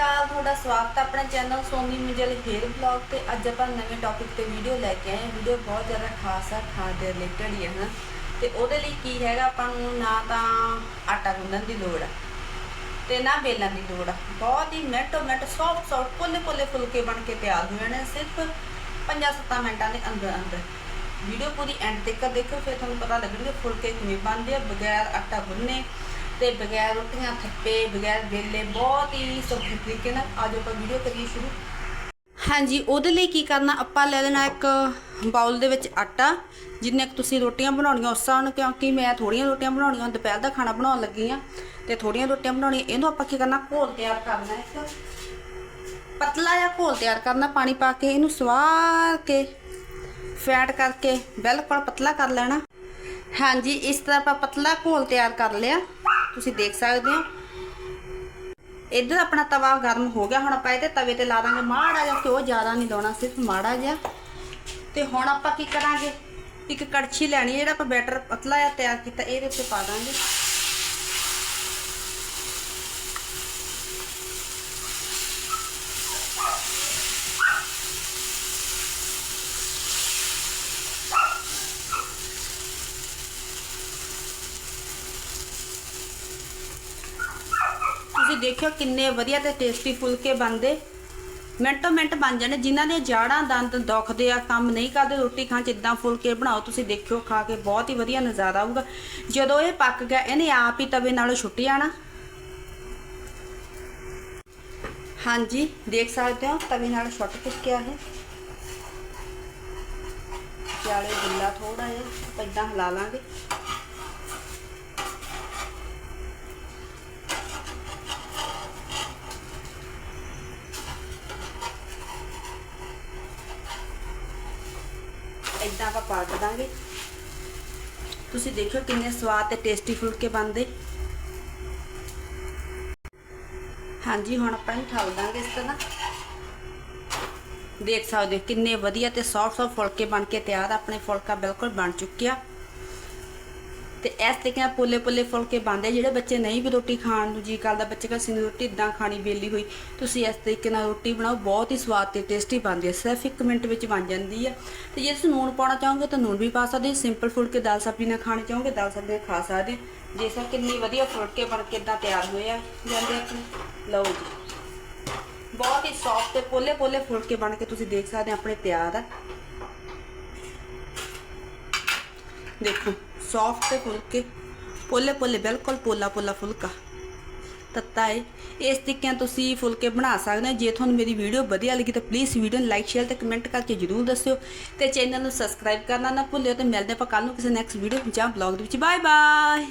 ਅਕਾਲ, ਤੁਹਾਡਾ ਸਵਾਗਤ ਹੈ ਆਪਣੇ ਚੈਨਲ ਸੋਨੀ ਮਿਜਲ ਹੇਅਰ ਬਲੌਗ ਤੇ। ਅੱਜ ਆਪਾਂ ਨਵੇਂ ਟੌਪਿਕ ਤੇ ਵੀਡੀਓ ਲੈ ਕੇ ਆਏ ਹਾਂ। ਵੀਡੀਓ ਬਹੁਤ ਜ਼ਿਆਦਾ ਖਾਸ ਹੈ ਖਾਣ ਦੇ ਰਿਲੇਟਡ ਹੀ ਹੈ ਨਾ ਤੇ ਉਹਦੇ ਲਈ ਕੀ ਹੈਗਾ, ਆਪਾਂ ਨੂੰ ਨਾ ਤਾਂ ਆਟਾ ਗੁੰਨਣ ਦੀ ਲੋੜ ਹੈ ਤੇ ਨਾ ਬੇਲਣ ਦੀ ਲੋੜ ਆ। ਬਹੁਤ ਹੀ ਮਿੰਟੋ ਮਿੰਟ ਸੌਫਟ ਸੌਫਟ ਪੁੱਲੇ ਪੁੱਲੇ ਫੁਲਕੇ ਬਣ ਕੇ ਤਿਆਰ ਹੋ ਜਾਣੇ ਸਿਰਫ 5-7 ਮਿੰਟਾਂ ਦੇ ਅੰਦਰ ਅੰਦਰ ਵੀਡੀਓ ਪੂਰੀ ਐਂਡ ਤੱਕ ਦੇਖੋ, ਫਿਰ ਤੁਹਾਨੂੰ ਪਤਾ ਲੱਗਣਗੇ ਫੁਲਕੇ ਕਿਵੇਂ ਬਣਦੇ ਆ। ਬਗੈਰ ਆਟਾ ਗੁੰਨੇ ਤੇ ਬਗੈਰ ਰੋਟੀਆਂ ਥੱਪੇ ਬਗੈਰ ਵੇਲੇ ਬਹੁਤ ਹੀ ਸੌਖੇ ਤਰੀਕੇ ਨਾਲ ਅੱਜ ਆਪਾਂ ਵੀਡੀਓ ਕਰੀਏ ਸ਼ੁਰੂ। ਹਾਂਜੀ, ਉਹਦੇ ਲਈ ਕੀ ਕਰਨਾ, ਆਪਾਂ ਲੈ ਲੈਣਾ ਇੱਕ ਬਾਉਲ ਦੇ ਵਿੱਚ ਆਟਾ, ਜਿੰਨੇ ਕੁ ਤੁਸੀਂ ਰੋਟੀਆਂ ਬਣਾਉਣੀਆਂ ਉਸ ਹਿਸਾਬ ਨਾਲ, ਕਿਉਂਕਿ ਮੈਂ ਥੋੜੀਆਂ ਰੋਟੀਆਂ ਬਣਾਉਣੀਆਂ, ਦੁਪਹਿਰ ਦਾ ਖਾਣਾ ਬਣਾਉਣ ਲੱਗੀ ਆ ਤੇ ਥੋੜੀਆਂ ਰੋਟੀਆਂ ਬਣਾਉਣੀਆਂ, ਇਹਨੂੰ ਆਪਾਂ ਕੀ ਕਰਨਾ, ਘੋਲ ਤਿਆਰ ਕਰਨਾ ਇੱਕ। ਪਤਲਾ ਜਿਹਾ ਘੋਲ ਤਿਆਰ ਕਰਨਾ, ਪਾਣੀ ਪਾ ਕੇ ਇਹਨੂੰ ਸਵਾਰ ਕੇ, ਫੈਟ ਕਰਕੇ ਬਿਲਕੁਲ ਪਤਲਾ ਕਰ ਲੈਣਾ। ਹਾਂਜੀ, ਇਸ ਤਰ੍ਹਾਂ ਆਪਾਂ ਪਤਲਾ ਘੋਲ ਤਿਆਰ ਕਰ ਲਿਆ। ਤੁਸੀਂ ਦੇਖ ਸਕਦੇ ਹੋ। ਇੱਧਰ ਆਪਣਾ ਤਵਾ ਗਰਮ ਹੋ ਗਿਆ। ਹੁਣ ਆਪਾਂ ਇਹਦੇ ਤਵੇ ਤੇ ਲਾ ਦਾਂਗੇ। ਮਾੜਾ ਜਿਹਾ ਘਿਓ ਜ਼ਿਆਦਾ ਨਹੀਂ ਲਾਉਣਾ, ਸਿਰਫ ਮਾੜਾ ਜਿਹਾ। ਤੇ ਹੁਣ ਆਪਾਂ ਕੀ ਕਰਾਂਗੇ? ਇੱਕ ਕੜਛੀ ਲੈਣੀ ਜਿਹੜਾ ਆਪਾਂ ਬੈਟਰ ਪਤਲਾ ਜਿਹਾ ਤਿਆਰ ਕੀਤਾ, ਇਹਦੇ ਉੱਤੇ ਪਾ ਦਾਂਗੇ। ਦੇਖਿਓ ਕਿੰਨੇ ਵਧੀਆ ਤੇ ਟੇਸਟੀ ਫੁਲਕੇ ਬਣਦੇ। ਮਿੰਟੋ ਮਿੰਟ ਬਣ ਜਾਣੇ ਜਿਨ੍ਹਾਂ ਦੀਆਂ ਜਾੜਾਂ ਦੰਦ ਦੁਖਦੇ ਆ, ਕੰਮ ਨਹੀਂ ਕਰਦੇ, ਰੋਟੀ ਖਾਣ ਚ ਫੁਲਕੇ ਬਣਾਓ, ਤੁਸੀਂ ਦੇਖਿਓ, ਖਾ ਕੇ ਬਹੁਤ ਹੀ ਵਧੀਆ ਨਜ਼ਾਰਾ ਆਊਗਾ। ਜਦੋਂ ਇਹ ਪੱਕ ਗਿਆ, ਇਹਨੇ ਆਪ ਹੀ ਤਵੇ ਨਾਲੋਂ ਛੁੱਟ ਜਾਣਾ। ਹਾਂਜੀ, ਦੇਖ ਸਕਦੇ ਹੋ, ਤਵੇ ਨਾਲ ਛੁੱਟ ਚੁੱਕਿਆ ਹੈ ਚਾਲੇ ਗਿੱਲਾ ਥੋੜਾ ਜਿਹਾ, ਆਪਾਂ ਹਿਲਾ ਲਾਂਗੇ। ਇਦਾਂ ਆਪਾਂ ਪਲਟ ਦਾਂਗੇ। ਤੁਸੀਂ ਦੇਖਿਓ ਕਿੰਨੇ ਸਵਾਦ ਤੇ ਟੇਸਟੀ ਫੁਲਕੇ ਬਣਦੇ। ਹਾਂਜੀ, ਹੁਣ ਆਪਾਂ ਇਹਨੂੰ ਠਾਲ ਦਾਂਗੇ ਇਸ ਤਰ੍ਹਾਂ। ਦੇਖ ਸਕਦੇ ਹੋ ਕਿੰਨੇ ਵਧੀਆ ਤੇ ਸੌਫਟ ਸੌਫਟ ਫੁਲਕੇ ਬਣ ਕੇ ਤਿਆਰ ਆਪਣੇ ਫੁਲਕਾ ਬਿਲਕੁਲ ਬਣ ਚੁੱਕਿਆ ਤੇ ਇਸ ਤਰੀਕੇ ਨਾਲ ਪੁੱਲੇ ਪੁੱਲੇ ਫੁਲਕੇ ਬਣਦੇ ਜਿਹੜੇ ਬੱਚੇ ਨਹੀਂ ਵੀ ਰੋਟੀ ਖਾਣ ਨੂੰ ਜੀ ਕਰਦਾ, ਬੱਚੇ ਕਹਿੰਦੇ ਸੀ ਰੋਟੀ ਇਦਾਂ ਖਾਣੀ ਬੇਲੀ ਹੋਈ, ਤੁਸੀਂ ਇਸ ਤਰੀਕੇ ਨਾਲ ਰੋਟੀ ਬਣਾਓ, ਬਹੁਤ ਹੀ ਸਵਾਦ ਤੇ ਟੇਸਟੀ ਬਣਦੀ ਹੈ। ਸਿਰਫ 1 ਮਿੰਟ ਵਿੱਚ ਬਣ ਜਾਂਦੀ ਹੈ। ਤੇ ਜੇ ਤੁਸੀਂ ਨੂਣ ਪਾਉਣਾ ਚਾਹੋਗੇ ਤਾਂ ਨੂਣ ਵੀ ਪਾ ਸਕਦੇ ਹੋ ਸਿੰਪਲ ਫੁਲਕੇ ਦਾਲ ਸਬਜ਼ੀ ਨਾਲ ਖਾਣੇ ਚਾਹੋਗੇ, ਦਾਲ ਸਬਜ਼ੀ ਨਾਲ ਖਾ ਸਕਦੇ ਜੇ ਸਰ ਕਿੰਨੀ ਵਧੀਆ ਫੁਲਕੇ ਬਣ ਕੇ ਇਦਾਂ ਤਿਆਰ ਹੋਏ ਆ, ਜਾਂਦੇ ਆਪਣੇ। ਲਓ ਜੀ। ਬਹੁਤ ਹੀ ਸੌਫਟ ਤੇ ਪੋਲੇ ਪੋਲੇ ਫੁਲਕੇ ਬਣ ਕੇ ਤੁਸੀਂ ਦੇਖ ਸਕਦੇ ਹੋ, ਆਪਣੇ ਤਿਆਰ ਆ। ਦੇਖੋ। ਸੌਫਟ ਤੇ ਫੁਲਕੇ। ਪੋਲੇ ਪੋਲੇ, ਬਿਲਕੁਲ ਪੋਲਾ ਪੋਲਾ ਫੁਲਕਾ। ਤੱਤਾ ਹੈ ਇਸ ਤਰੀਕੇ ਨਾਲ ਤੁਸੀਂ ਫੁਲਕੇ ਬਣਾ ਸਕਦੇ ਹੋ। ਜੇ ਤੁਹਾਨੂੰ ਮੇਰੀ ਵੀਡੀਓ ਵਧੀਆ ਲੱਗੀ ਤਾਂ ਪਲੀਜ਼ ਵੀਡੀਓ ਨੂੰ ਲਾਈਕ ਸ਼ੇਅਰ ਤੇ ਕਮੈਂਟ ਕਰਕੇ ਜਰੂਰ ਦੱਸਿਓ। ਤੇ ਚੈਨਲ ਨੂੰ ਸਬਸਕ੍ਰਾਈਬ ਕਰਨਾ ਨਾ ਭੁੱਲਿਓ ਤੇ ਮਿਲਦੇ ਆਪਾਂ ਕੱਲ ਨੂੰ ਕਿਸੇ ਨੈਕਸਟ ਵੀਡੀਓ ਜਾਂ ਬਲੌਗ ਦੇ ਵਿੱਚ। Bye bye